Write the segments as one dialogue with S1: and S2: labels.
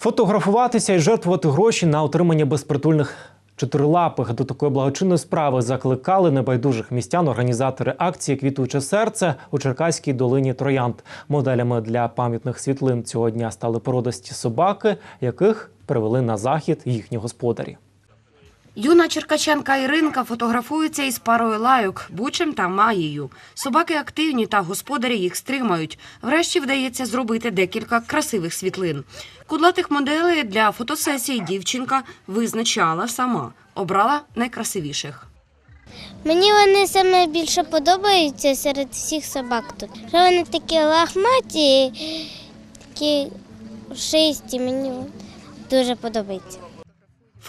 S1: Фотографуватися і жертвувати гроші на отримання безпритульних чотирилапих до такої благочинної справи закликали небайдужих містян організатори акції Квітуче серце у Черкаській долині Троянд. Моделями для пам'ятних світлин цього дня стали породисті собаки, яких привели на захід їхні господарі.
S2: Юна черкачанка Іринка фотографується із парою лайок, бучем та маєю. Собаки активні та господарі їх стримають. Врешті вдається зробити декілька красивих світлин. Кудлатих моделей для фотосесії дівчинка визначала сама, обрала найкрасивіших.
S3: Мені вони саме більше подобаються серед всіх собак тут. Вони такі лахматі, такі шисті, мені дуже подобається.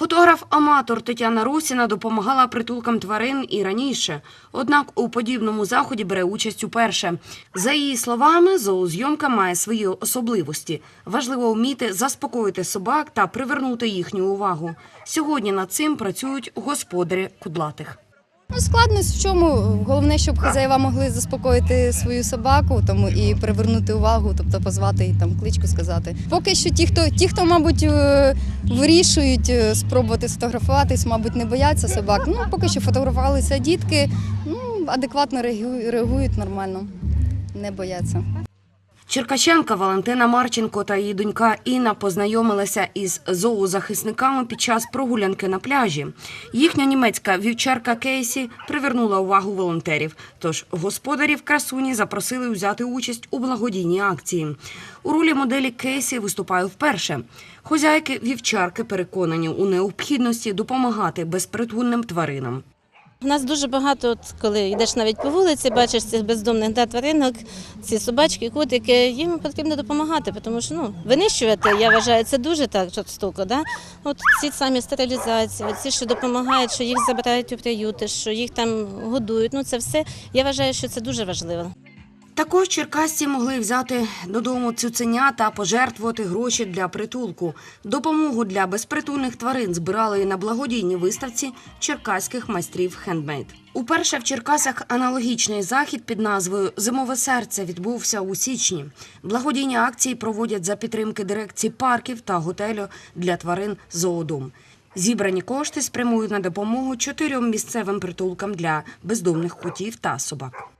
S2: Фотограф-аматор Тетяна Русіна допомагала притулкам тварин і раніше. Однак у подібному заході бере участь уперше. За її словами, зоозйомка має свої особливості. Важливо вміти заспокоїти собак та привернути їхню увагу. Сьогодні над цим працюють господарі кудлатих.
S4: Ну, складність в чому? Головне, щоб хазяїва могли заспокоїти свою собаку тому і привернути увагу, тобто позвати і там кличку сказати. Поки що ті, хто ті, хто, мабуть, е, вирішують е, спробувати сфотографуватись, мабуть, не бояться собак. Ну, поки що фотографувалися дітки, ну, адекватно реагують, реагують нормально, не бояться.
S2: Черкачанка Валентина Марченко та її донька Інна познайомилися із зоозахисниками під час прогулянки на пляжі. Їхня німецька вівчарка Кейсі привернула увагу волонтерів. Тож господарів красуні запросили взяти участь у благодійній акції. У ролі моделі Кейсі виступає вперше. Хозяйки вівчарки переконані у необхідності допомагати безпритульним тваринам.
S5: У нас дуже багато, от, коли йдеш навіть по вулиці, бачиш цих бездомних да, тваринок, ці собачки, котики, їм потрібно допомагати, тому що ну, винищувати, я вважаю, це дуже так жорстоко. Да? От ці самі стерилізації, ці, що допомагають, що їх забирають у приюти, що їх там годують. Ну це все. Я вважаю, що це дуже важливо.
S2: Також черкасці могли взяти додому цуценя та пожертвувати гроші для притулку. Допомогу для безпритульних тварин збирали і на благодійній виставці черкаських майстрів хендмейд. Уперше в Черкасах аналогічний захід під назвою Зимове серце відбувся у січні. Благодійні акції проводять за підтримки дирекції парків та готелю для тварин Зоодом. Зібрані кошти спрямують на допомогу чотирьом місцевим притулкам для бездомних котів та собак.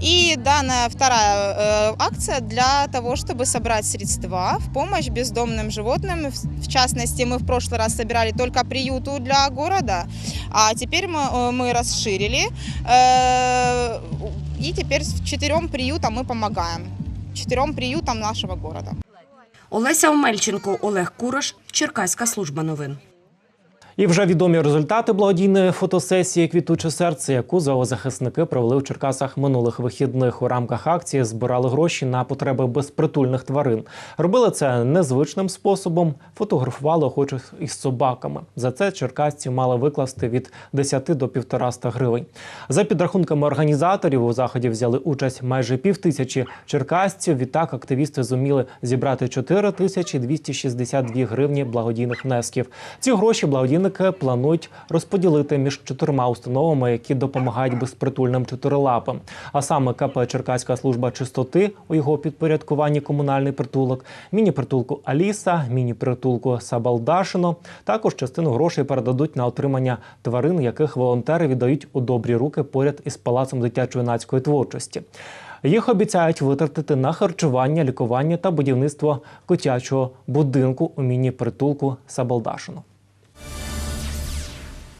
S6: И данная вторая э, акция для того, чтобы собрать средства в помощь бездомным животным. В- В частности, мы в прошлый раз собирали только приюту для города, а теперь мы, э, мы расширили. э, И теперь с четырем приютам мы помогаем. Четырем приютам нашего города.
S2: Олеся Омельченко, Олег Кураш, Черкаська служба новин.
S1: І вже відомі результати благодійної фотосесії Квітуче серце, яку зоозахисники провели в Черкасах минулих вихідних. У рамках акції збирали гроші на потреби безпритульних тварин. Робили це незвичним способом, фотографували охочих із собаками. За це черкасці мали викласти від 10 до 1,5 гривень. За підрахунками організаторів, у заході взяли участь майже півтисячі черкасців. Відтак активісти зуміли зібрати 4 тисячі 262 гривні благодійних внесків. Ці гроші благодійники планують розподілити між чотирма установами, які допомагають безпритульним чотирилапам. А саме КП Черкаська служба чистоти у його підпорядкуванні комунальний притулок, міні-притулку Аліса, міні-притулку Сабалдашино. Також частину грошей передадуть на отримання тварин, яких волонтери віддають у добрі руки поряд із палацом дитячо-юнацької творчості. Їх обіцяють витратити на харчування, лікування та будівництво котячого будинку у міні-притулку Сабалдашино.